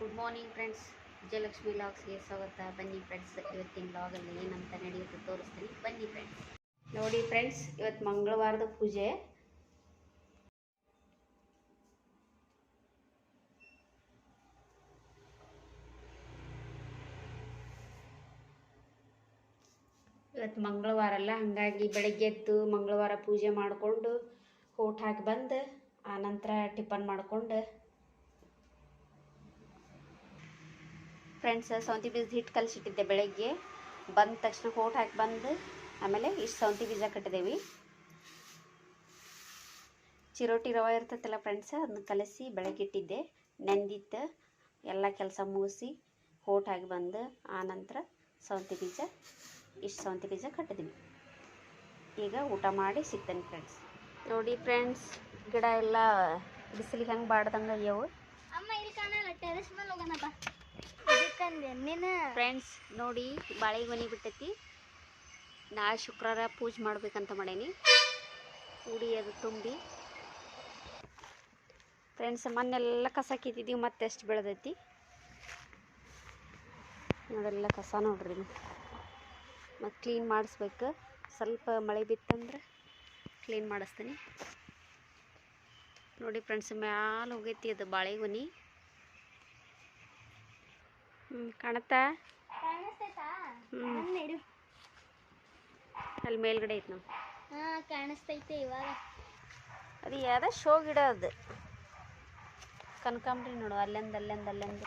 Good morning friends Vijayalakshmi ಲಾಗ್ಸ್ಗೆ ಸ್ವಾಗತ. ಬನ್ನಿ ಫ್ರೆಂಡ್ಸ್ ಇವತ್ತಿನ ಲಾಗಲ್ಲಿ ಏನಂತ ನಡೆಯುತ್ತೆ ತೋರಿಸ್ತೀನಿ. ಬನ್ನಿ ಫ್ರೆಂಡ್ಸ್ ನೋಡಿ ಫ್ರೆಂಡ್ಸ್ ಇವತ್ತು ಮಂಗಳವಾರದ ಪೂಜೆ. ಇವತ್ತು ಮಂಗಳವಾರ ಅಲ್ಲ, ಹಾಗಾಗಿ ಬೆಳಗ್ಗೆ ಎದ್ದು ಮಂಗಳವಾರ ಪೂಜೆ ಮಾಡಿಕೊಂಡು ಊಟ ಹಾಕಿ ಬಂದು ಆನಂತರ ಟಿಫನ್ ಮಾಡಿಕೊಂಡು ಫ್ರೆಂಡ್ಸ್ ಸೌಂತಿ ಬೀಜದ ಹಿಟ್ಟು ಕಲಿಸಿಟ್ಟಿದ್ದೆ ಬೆಳಗ್ಗೆ. ಬಂದ ತಕ್ಷಣ ಕೋಟ್ ಹಾಕಿ ಬಂದು, ಆಮೇಲೆ ಇಷ್ಟು ಸೌಂತಿ ಬೀಜ ಕಟ್ಟಿದೇವಿ. ಚಿರೋಟಿ ರವೆ ಇರ್ತೈತಲ್ಲ ಫ್ರೆಂಡ್ಸ್ ಅದನ್ನ ಕಲಸಿ ಬೆಳಗ್ಗೆ ಇಟ್ಟಿದ್ದೆ. ನೆಂದಿತ್ತು ಎಲ್ಲ ಕೆಲಸ ಮುಗಿಸಿ ಹಾಕಿ ಬಂದು ಆನಂತರ ಸೌಂತಿ ಬೀಜ ಇಷ್ಟು ಸೌಂತಿ ಬೀಜ ಕಟ್ಟಿದ್ವಿ ಈಗ ಊಟ ಮಾಡಿ ಸಿಗ್ತೇನೆ ಫ್ರೆಂಡ್ಸ್ ನೋಡಿ ಫ್ರೆಂಡ್ಸ್ ಗಿಡ ಎಲ್ಲ ಬಿಸಿಲಿಗೆ ಹೆಂಗೆ ಬಾಡ್ದಂಗೆ ಅಯ್ಯವು ಫ್ರೆಂಡ್ಸ್ ನೋಡಿ ಬಾಳೆ ಮನೆ ಬಿಟ್ಟೈತಿ ನಾಳೆ ಶುಕ್ರವಾರ ಪೂಜೆ ಮಾಡ್ಬೇಕಂತ ಮಾಡೇನಿ. ಉಡಿ ಅದು ತುಂಬಿ. ಫ್ರೆಂಡ್ಸ್ ಮೊನ್ನೆಲ್ಲ ಕಸ ಕಿತ್ತಿದ್ದೀವಿ ಮತ್ತೆ ಎಷ್ಟು ಬೆಳೆದೈತಿ. ನೋಡೆಲ್ಲ ಕಸ ನೋಡ್ರಿ ಮತ್ತು ಕ್ಲೀನ್ ಮಾಡಿಸ್ಬೇಕು. ಸ್ವಲ್ಪ ಮಳೆ ಬಿತ್ತಂದ್ರೆ ಕ್ಲೀನ್ ಮಾಡಿಸ್ತೀನಿ. ನೋಡಿ ಫ್ರೆಂಡ್ಸ್ ಮ್ಯಾಲ ಹೋಗೈತಿ ಅದು ಬಾಳೆಗೊನೆ. ಹ್ಞೂ ಕಾಣತ್ತಾ? ಹ್ಮ್. ಅಲ್ಲಿ ಮೇಲ್ಗಡೆ ಐತೆ ನಾವು ಹಾ ಕಾಣಿಸ್ತೈತೆ ಇವಾಗ. ಅದು ಯಾವ್ದ ಶೋ ಗಿಡ ಅದು. ಕನಕಾಂಬ್ರಿ ನೋಡು ಅಲ್ಲೆಂದ ಅಲ್ಲೆಂದ ಅಲ್ಲೆಂದ.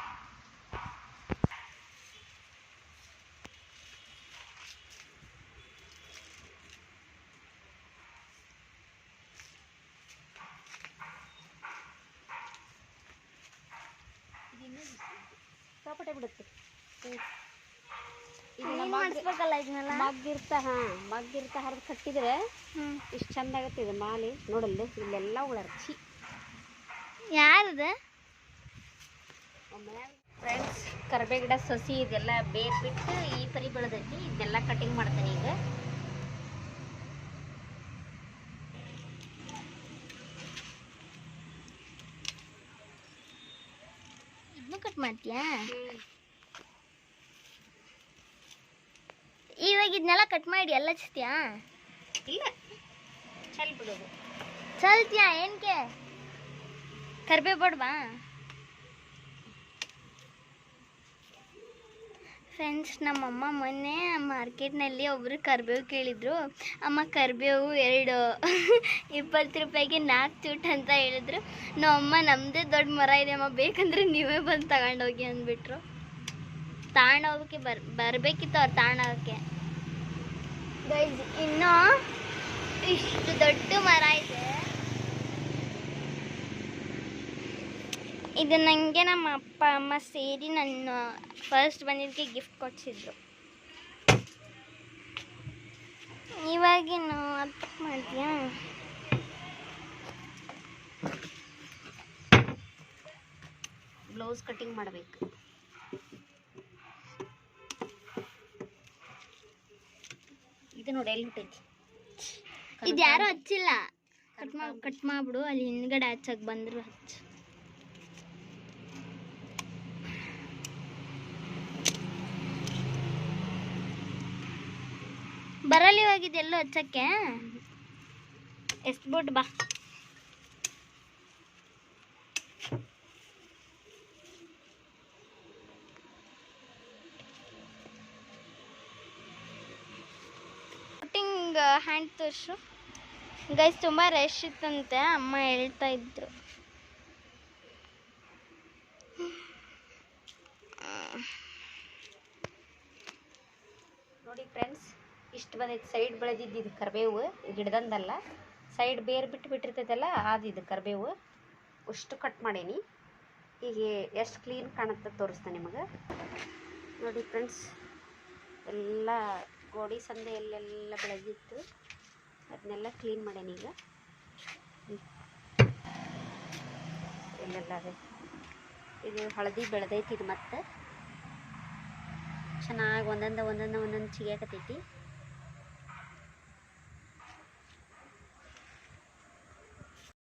ಕಾಪಟೆ ಬಿಡುತ್ತೆ. ಮಗ್ಗಿರ್ತ ಹಾ ಮಗ್ಗಿರ್ತ ಹರಿದು ಕಟ್ಟಿದ್ರೆ ಇಷ್ಟು ಚಂದ ಆಗತ್ತೆ ಇದು ಮಾಲಿ. ನೋಡಲ್ಲಿ ಇಲ್ಲೆಲ್ಲ ಉಳರ್ಚಿ ಯಾರದ? ಫ್ರೆಂಡ್ಸ್ ಕರ್ಬೇ ಗಿಡ ಸಸಿ ಇದೆಲ್ಲ ಬೇರ್ ಬಿಟ್ಟು ಈ ಪರಿ ಬೆಳೆದೈತಿ ಇದನ್ನೆಲ್ಲ ಕಟಿಂಗ್ ಮಾಡ್ತೀನಿ ಈಗ. ಕಟ್ ಮಾಡ್ತೀಯಾ? ಇವಾಗ ಇದನ್ನೆಲ್ಲ ಕಟ್ ಮಾಡಿ ಎಲ್ಲ ಹಚ್ತೀಯಾ? ಇಲ್ಲ. ಚಲ್ ಬಿಡೋದು ಚಲ್ತಿಯಾ ಏನ್ಕೆ? ಕರ್ಬೇ ಬಡ್ಬಾ ಫ್ರೆಂಡ್ಸ್ ನಮ್ಮಮ್ಮ ಮೊನ್ನೆ ಮಾರ್ಕೆಟ್ನಲ್ಲಿ ಒಬ್ಬರು ಕರಿಬೇವು ಕೇಳಿದ್ರು. ಅಮ್ಮ, ಕರಿಬೇವು ಎರಡು. ಇಪ್ಪತ್ತು ರೂಪಾಯಿಗೆ ನಾಲ್ಕು ಚೂಟ್ ಅಂತ ಹೇಳಿದ್ರು. ನಮ್ಮಮ್ಮ ನಮ್ಮದೇ ದೊಡ್ಡ ಮರ ಇದೆ, ಅಮ್ಮ, ಬೇಕಂದ್ರೆ ನೀವೇ ಬಂದು ತಗೊಂಡೋಗಿ ಅಂದ್ಬಿಟ್ರು. ತಗೊಂಡೋಗಕ್ಕೆ ಬರ್, ಬರಬೇಕಿತ್ತು ಅವ್ರು ತಗೊಂಡೋಗಕ್ಕೆ ಗೈಸ್ ಇನ್ನೂ ಇಷ್ಟು ದೊಡ್ಡ ಮರ ಇದೆ. ಇದು ನನಗೆ ನಮ್ಮ ಅಪ್ಪ ಅಮ್ಮ ಸೇರಿ ನನ್ನ ಫಸ್ಟ್ ಬಂದಿದ್ದಕ್ಕೆ ಗಿಫ್ಟ್ ಕೊಡಿಸಿದ್ರು. ಇವಾಗೇನು ಅದು ಮಾಡ್ತೀಯಾ? ಬ್ಲೌಸ್ ಕಟಿಂಗ್ ಮಾಡಬೇಕು. ಇದು ನೋಡಿ ಎಲ್ಲಿ ಬಿಟ್ಟೈತಿ ಇದು ಯಾರೂ ಹಚ್ಚಿಲ್ಲ. ಕಟ್ ಮಾಡಿ ಕಟ್ ಮಾಡಿಬಿಡು ಅಲ್ಲಿ ಹಿಂದ್ಗಡೆ ಹಚ್ಚಕ್ಕೆ ಬಂದರು ಹಚ್ಚು. ಬರಲ್ಲ ಹೋಗಿದ್ದೆ ಎಲ್ಲೋ ಹಚ್ಚಕ್ಕೆ ಬಿಟ್ಟು ಬಾ ಕಟಿಂಗ್ ಹ್ಯಾಂಡ್ ತೋರಿಸು ಗೈಸ್ ತುಂಬ ರಶ್ ಇತ್ತಂತೆ, ಅಮ್ಮ ಹೇಳ್ತಾ ಇದ್ರು. ನೋಡಿ ಫ್ರೆಂಡ್ಸ್ ಇಷ್ಟು ಬಂದೈತಿ ಸೈಡ್ ಬೆಳೆದಿದ್ದು ಇದು ಕರಿಬೇವು, ಗಿಡದಂದಲ್ಲ. ಸೈಡ್ ಬೇರ್ ಬಿಟ್ಟು ಬಿಟ್ಟಿರ್ತೈತಲ್ಲ ಅದು ಇದು ಕರಿಬೇವು. ಅಷ್ಟು ಕಟ್ ಮಾಡೀನಿ. ಈಗ ಎಷ್ಟು ಕ್ಲೀನ್ ಕಾಣುತ್ತೆ ತೋರಿಸ್ತೇನೆ ನಿಮಗೆ. ನೋಡಿ ಫ್ರೆಂಡ್ಸ್ ಎಲ್ಲ ಗೋಡಿ ಸಂದೆ ಎಲ್ಲೆಲ್ಲ ಬೆಳೆದಿತ್ತು. ಅದನ್ನೆಲ್ಲ ಕ್ಲೀನ್ ಮಾಡೇನಿ ಈಗ. ಎಲ್ಲೆಲ್ಲ ಅದೇ. ಇದು ಹಳದಿ ಬೆಳೆದೈತಿ ಇದು ಮತ್ತೆ. ಚೆನ್ನಾಗಿ ಒಂದೊಂದು ಒಂದೊಂದು ಒಂದೊಂದು ಚಿಗಿಯಾಕತೈತಿ.